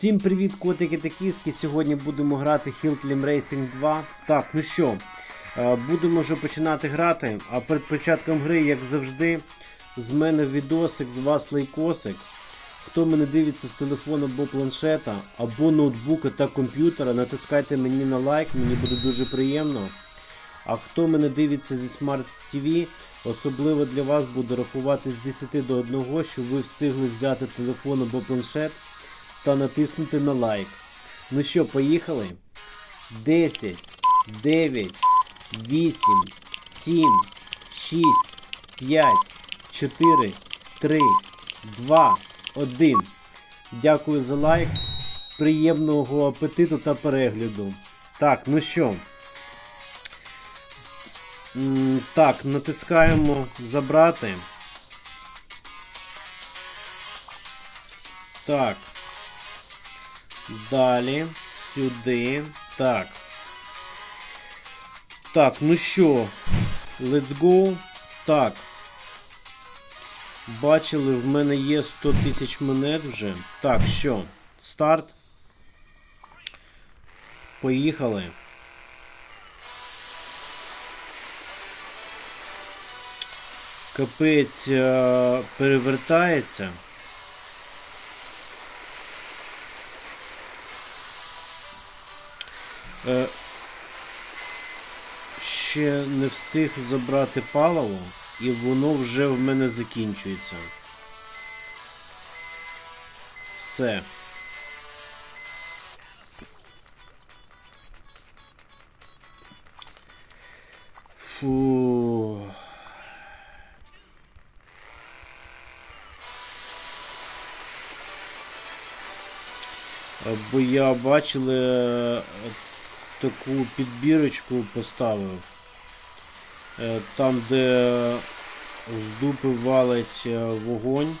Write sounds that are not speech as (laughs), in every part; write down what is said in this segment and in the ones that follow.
Всім привіт, котики та кіски. Сьогодні будемо грати Hill Climb Racing 2. Так, ну що, е, будемо вже починати грати. А перед початком гри, як завжди, з мене відосик, з вас лайкосик. Хто мене дивиться з телефону або планшета, або ноутбука та комп'ютера, натискайте мені на лайк, мені буде дуже приємно. А хто мене дивиться зі Smart TV, особливо для вас буду рахувати з 10 до 1, щоб ви встигли взяти телефон або планшет та натиснути на лайк. Ну що, поїхали? 10, 9, 8, 7, 6, 5, 4, 3, 2, 1. Дякую за лайк. Приємного апетиту та перегляду. Так, ну що. Так, натискаємо забрати. Так. Далі. Сюди. Так. Так, ну що, let's go. Так. Бачили, в мене є 100 тисяч монет вже. Так, що? Старт. Поїхали. Капець е, перевертається. Е, ще не встиг забрати паливо, і воно вже в мене закінчується. Все. Фу. Бо я бачили таку підбірочку поставив. Е, Там, де з дупи валить е, вогонь,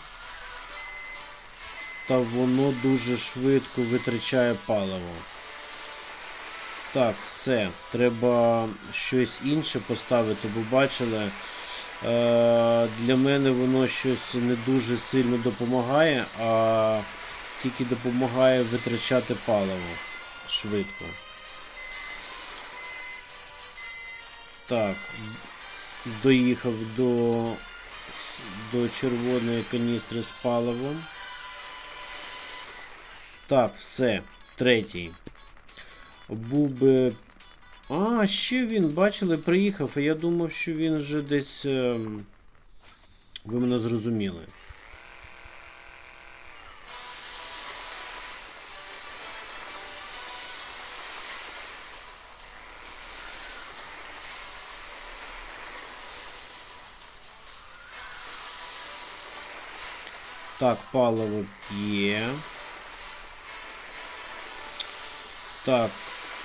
та воно дуже швидко витрачає паливо. Так, все. Треба щось інше поставити, бо бачили. е, Для мене воно щось не дуже сильно допомагає, а тільки допомагає витрачати паливо швидко. Так, доїхав до, до червоної каністри з паливом. Так, все. Третій. Був би. А, ще він, бачили, приїхав, а я думав, що він вже десь. ем, Ви мене зрозуміли. Так, паливо є. Так,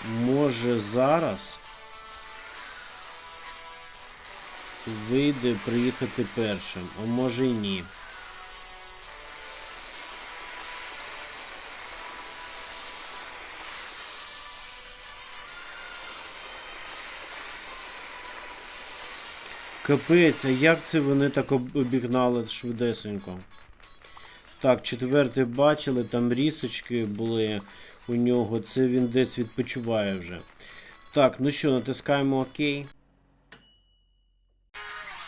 може зараз вийде приїхати першим, а може й ні. Капець, а як це вони так обігнали швидесенько? Так, четвертий бачили, там рісочки були у нього. Це він десь відпочиває вже. Так, ну що, натискаємо ОК.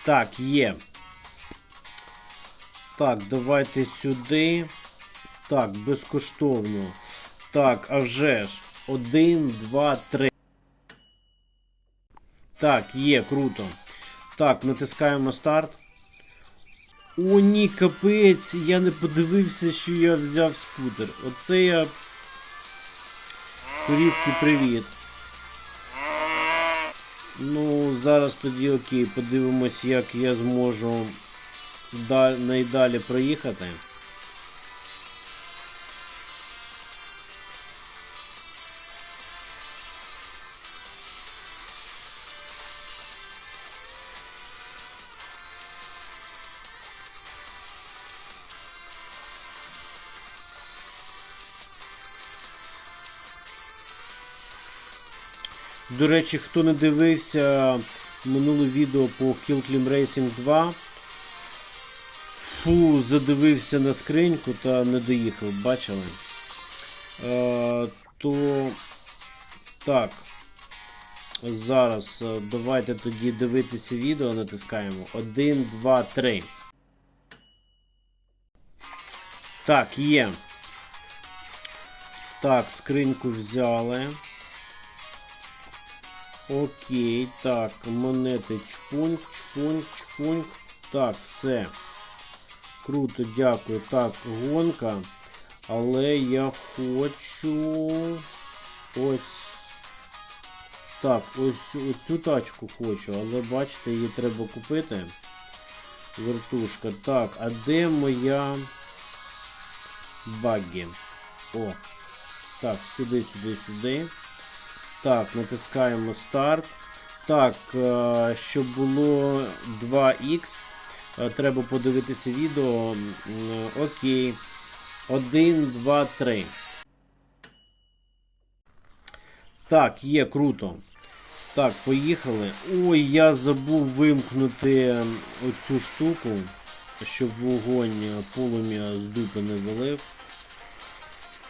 Так, є. Так, давайте сюди. Так, безкоштовно. Так, а вже ж. Один, два, три. Так, є, круто. Так, натискаємо старт. О, ні, капець, я не подивився, що я взяв скутер. Оце я. Корівки, привіт. Ну, зараз тоді окей, подивимось, як я зможу да- найдалі проїхати. До речі, хто не дивився минуле відео по Kill Clim Racing 2, Фу, задивився на скриньку та не доїхав, бачили? Е, то так. Зараз е, давайте тоді дивитися відео, натискаємо. 1, 2, 3. Так, є. Так, скриньку взяли. Окей, так, монети чпуньк, чпуньк, чпуньк. Так, все. Круто, дякую. Так, гонка. Але я хочу. Ось. Так, ось оцю тачку хочу, але бачите, її треба купити. Вертушка. Так, а де моя багі? О. Так, сюди, сюди, сюди. Так, натискаємо старт. Так, е, щоб було 2х, е, треба подивитися відео. Е, Окей. 1, 2, 3. Так, є круто. Так, поїхали. Ой, я забув вимкнути оцю штуку, щоб вогонь полум'я з дупи не валив.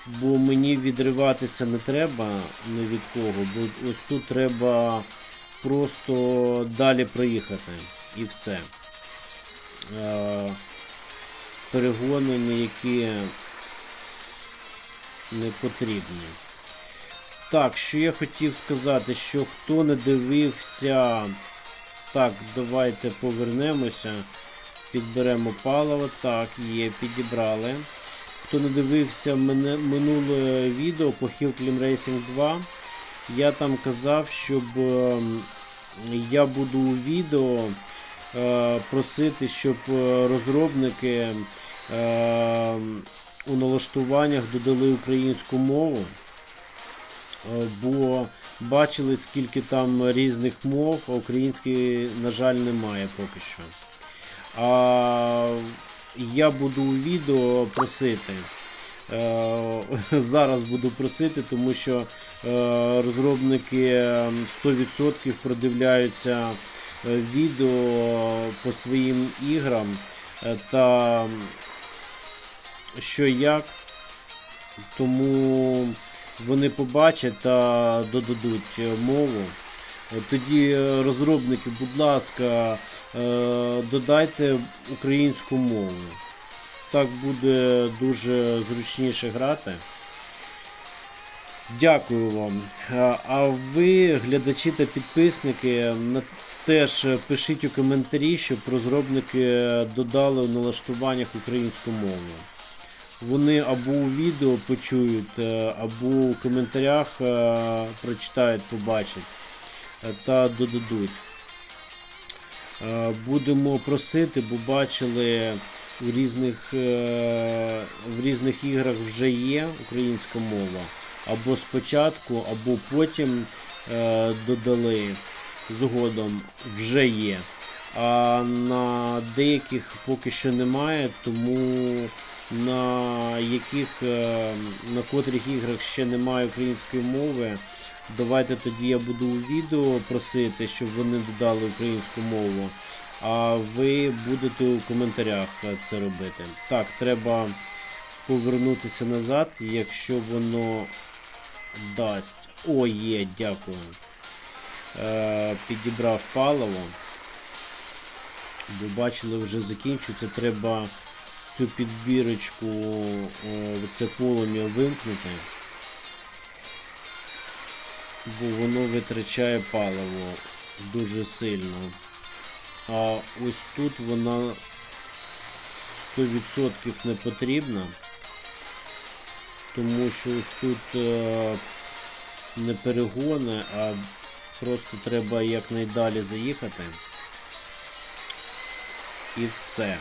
Бо мені відриватися не треба ні від кого, бо ось тут треба просто далі проїхати. І все. Е, перегони ніякі не потрібні. Так, що я хотів сказати, що хто не дивився. Так, давайте повернемося. Підберемо паливо. Так, є, підібрали. Хто не дивився мене, минуле відео по Hill Climb Racing 2, я там казав, щоб е, я буду у відео е, просити, щоб е, розробники е, у налаштуваннях додали українську мову. Е, Бо бачили, скільки там різних мов, а української, на жаль, немає поки що. А я буду у відео просити. Е, (laughs) Зараз буду просити, тому що е, розробники 100% продивляються е, відео по своїм іграм та що як. Тому вони побачать та додадуть мову. Е, Тоді е, розробники, будь ласка, е, додайте українську мову. Так буде дуже зручніше грати. Дякую вам. А- ви, глядачі та підписники, теж пишіть у коментарі, щоб розробники додали в налаштуваннях українську мову. Вони або у відео почують, або у коментарях прочитають, побачать та додадуть. Е, Будемо просити, бо бачили в різних, е, в різних іграх вже є українська мова. Або спочатку, або потім е, додали згодом вже є. А на деяких поки що немає, тому на яких на котрих іграх ще немає української мови. Давайте тоді я буду у відео просити, щоб вони додали українську мову. А ви будете у коментарях е, це робити. Так, треба повернутися назад, якщо воно дасть. О, є, дякую. Е, підібрав паливо. Бо бачили, вже закінчується. Треба цю підбірочку, о, це полум'я вимкнути. Бо воно витрачає паливо дуже сильно. А ось тут вона 100% не потрібна. Тому що ось тут е, не перегони, а просто треба якнайдалі заїхати. І все.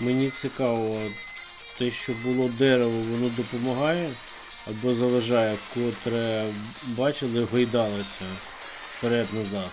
Мені цікаво, те, що було дерево, воно допомагає або заважає, котре бачили, гойдалося вперед-назад.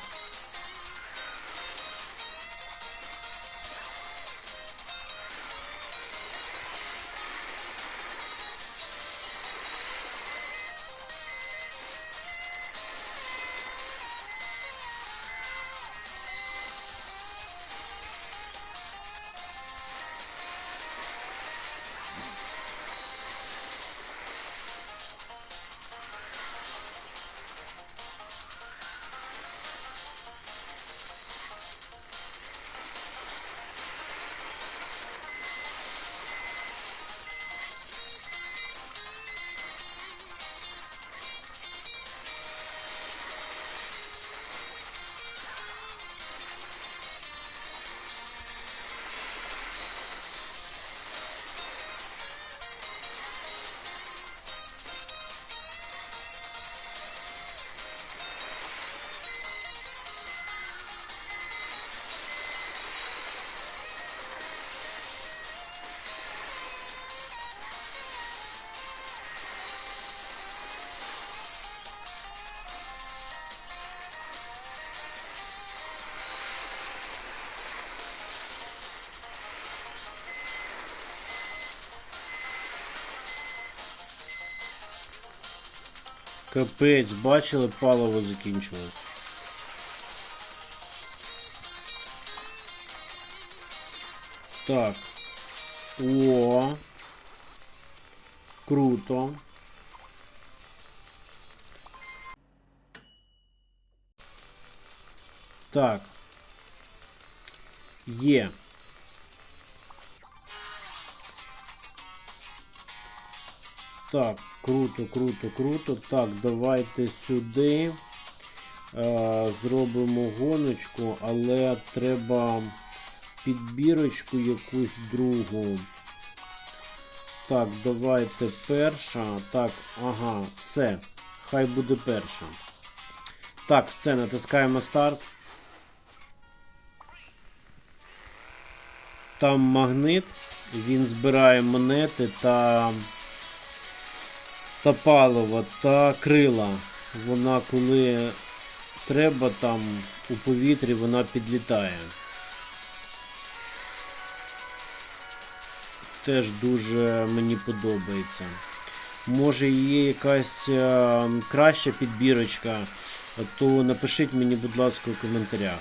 Капець, бачили, паливо закінчилось. Так. О. Круто. Так. Є. Так, круто, круто, круто. Так, давайте сюди. Е, зробимо гоночку, але треба підбірочку якусь другу. Так, давайте перша. Так, ага, все. Хай буде перша. Так, все, натискаємо старт. Там магнит, він збирає монети та та паливо, та крила. Вона коли треба там у повітрі, вона підлітає. Теж дуже мені подобається. Може є якась е, краща підбірочка, то напишіть мені, будь ласка, у коментарях.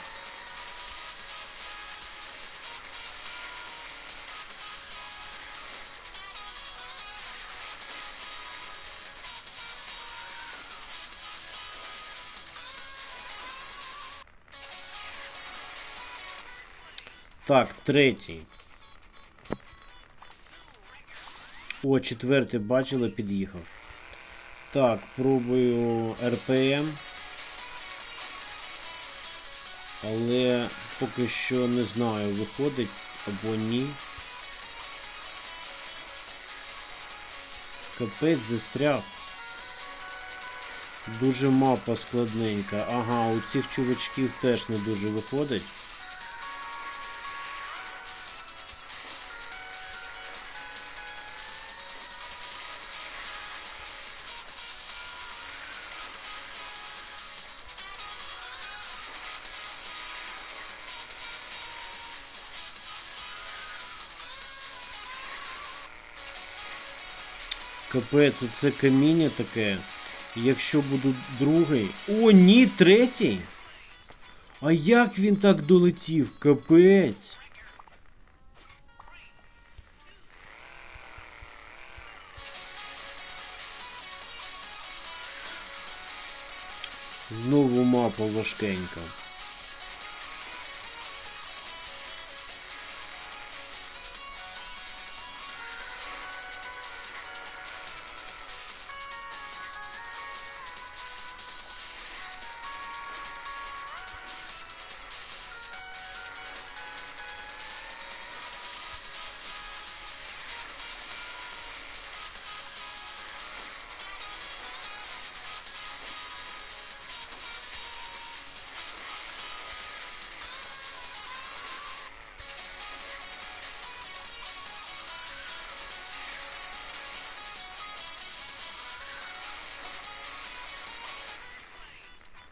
Так, третій. О, четвертий бачили, під'їхав. Так, пробую РПМ. Але поки що не знаю, виходить або ні. Капець застряг. Дуже мапа складненька. Ага, у цих чувачків теж не дуже виходить. Капець, це каміння таке. Якщо буду другий. О, ні, третій. А як він так долетів? Капець. Знову мапа важкенька.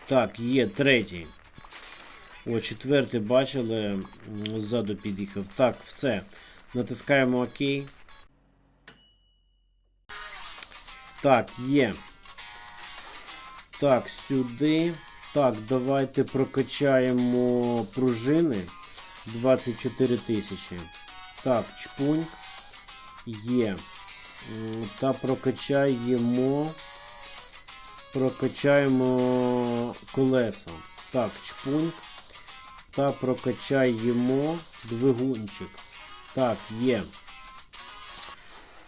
Так, є третій. О, четвертий бачили, ззаду під'їхав. Так, все. Натискаємо ОК. Так, є. Так, сюди. Так, давайте прокачаємо пружини. 24 тисячі. Так, чпунь. Є. Та прокачаємо. Прокачаємо колеса. Так, чпуньк. Та прокачаємо двигунчик. Так, є.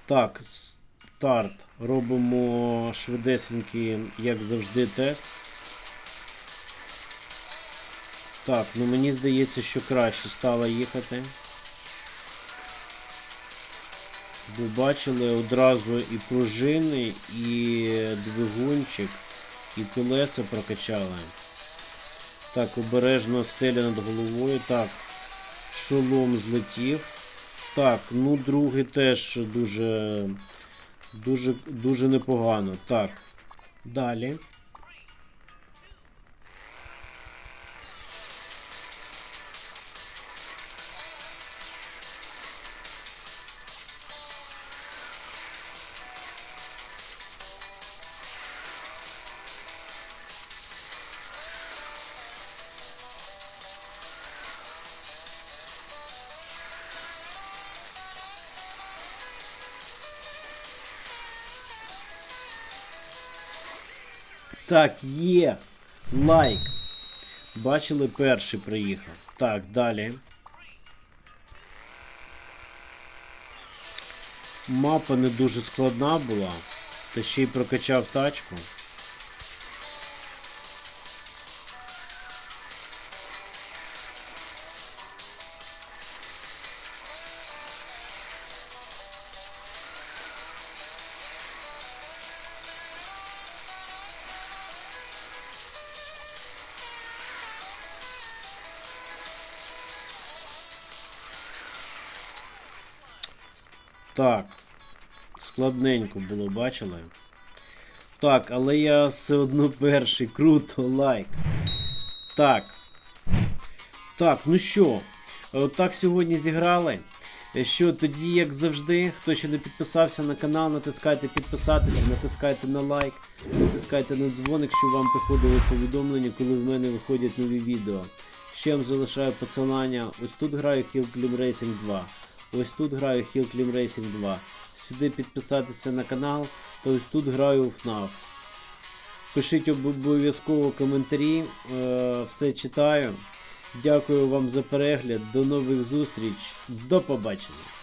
Так, старт. Робимо швидесенький, як завжди, тест. Так, ну мені здається, що краще стало їхати. Бо бачили одразу і пружини, і двигунчик, і колеса прокачали. Так, обережно стеля над головою. Так, шолом злетів. Так, ну другий теж дуже, дуже, дуже непогано. Так, далі. Так, є. Лайк. Бачили, перший приїхав. Так, далі. Мапа не дуже складна була. Та ще й прокачав тачку. Так. Складненько було, бачили? Так, але я все одно перший. Круто, лайк. Так. Так, ну що, так сьогодні зіграли. Е, Що тоді, як завжди, хто ще не підписався на канал, натискайте підписатися, натискайте на лайк, натискайте на дзвоник, щоб вам приходили повідомлення, коли в мене виходять нові відео. Ще вам залишаю посилання. Ось тут граю Hill Climb Racing 2. Ось тут граю Hill Climb Racing 2. Сюди підписатися на канал, то ось тут граю у FNAF. Пишіть обов'язково коментарі, е, все читаю. Дякую вам за перегляд. До нових зустріч. До побачення.